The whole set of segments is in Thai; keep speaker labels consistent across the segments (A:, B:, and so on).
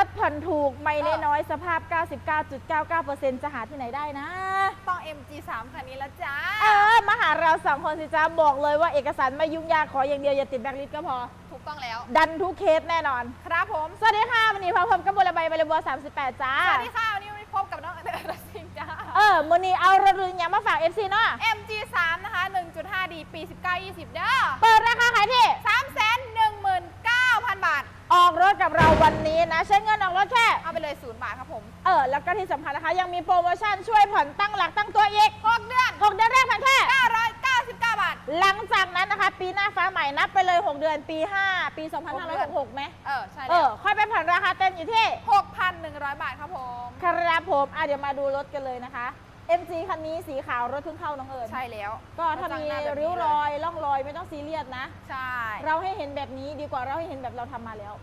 A: อนถูกไม่
B: เออ
A: น้อยๆสภาพ 99.99%จะหาที่ไหนได้นะ
B: ต้อง MG3 คันนี้แล้วจ้า
A: เออ มาหาเราสองคนสิจ้าบอกเลยว่าเอกสารไม่ยุ่งยากขออย่างเดียว อย่าติดแบล็คลิสต์ก็พอ
B: ถูกต้องแล้ว
A: ดันทุกเคสแน่นอน
B: ครับผม
A: สวัสดีค่ะ วันนี้พบกับบุรใบใบบัว38 จ้า
B: สวัสดีค่ะ วันนี้พบกับน้องเอิร์ธสิงจ้า
A: เออมือนี้เอาระลึงยังมาฝาก FC เนาะ
B: MG3 นะคะ 1.5D ปี 19-20 เด้อ
A: เปิดราคาขายที่
B: 319,000 บาท
A: ออกรถกับเราวันนี้นะใช้เงิน
B: บาทครับผม
A: เออ แล้วก็ที่สำคัญนะคะ ยังมีโปรโมชั่นช่วยผ่อนตั้งหลักตั้งตัวอีก
B: 6 เดือน
A: 6 เดือนแรกผ่อนแค่
B: 999 บาท
A: หลังจากนั้นนะคะ ปีหน้าฟ้าใหม่นับไปเลย 6 เดือนปี 5 ปี 2566ไหม
B: เออ ใช่
A: เอ
B: แล้
A: อ
B: ว
A: ค่อยไปผ่อนราคาเต็มอยู่ที่
B: 6,100 บาทครับผม
A: ครับผม อะ เดี๋ยวมาดูรถกันเลยนะคะ MG คันนี้สีขาวรถเพิ่งเข้าน้องเอิญ
B: ใช่แล้ว
A: ก็ถ้ามี
B: เร
A: ริ้วร
B: เล
A: อยล่องรอยไม่ต้องซีเรียสนะ
B: ใช่
A: เราให้เห็นแบบนี้ดีกว่าเราให้เห็นแบบเราทำมาแล้ว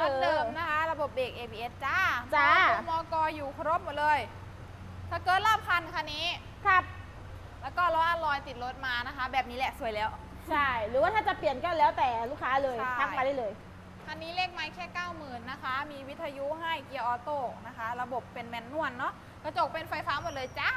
B: รถเดิมนะคะ ระบบเบรก ABS จ้า
A: จ้า
B: มอกอยู่ครบหมดเลยถ้าเกิดรอบคันคันนี้
A: ครับ
B: แล้วก็ล้ออะลอยติดรถมานะคะ แบบนี้แหละสวยแล้ว
A: ใช่ หรือว่าถ้าจะเปลี่ยนก็แล้วแต่ลูกค้าเลย
B: ใช่
A: ทักมาได้เลย
B: คันนี้เลขไม้แค่ 90,000นะคะ มีวิทยุให้เกียร์ออโต้นะคะ ระบบเป็นแมนนวลเนาะกระจกเป็นไฟฟ้าหมดเลยจ้า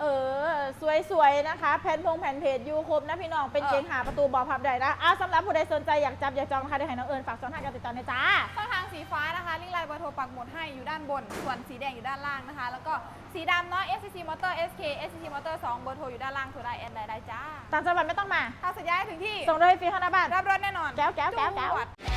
A: เออ สวยๆนะคะ แผ่นพงแผ่นเพจยูครบนะพี่น้อง เป็น
B: เออ
A: เกงหาประตูบอพับได้นะอ้าวสำหรับผู้ใดสนใจอยากจับ อยากจองนะคะเดี๋ยวให้น้องเอิญฝากช่องทางการติดต่อหนะจ้า
B: ช่องทางสีฟ้านะคะลิงก์ไลน์เบอร์โทรปักหมุดให้อยู่ด้านบน ส่วนสีแดงอยู่ด้านล่างนะคะ แล้วก็สีดำเนาะ SCC Motor SK SCC Motor 2 เบอร์โทรอยู่ด้านล่างโทรได้แอนได้ได้จ้า
A: ต่างจังหวัดไม่ต้องมา
B: ถ้าสัญญาให้ถึงที่
A: ส่งด้วยฟรีเข้าหน้าบ้าน
B: รับรถแน่นอน
A: แก้วแก้วแก้วแก้ว
B: จด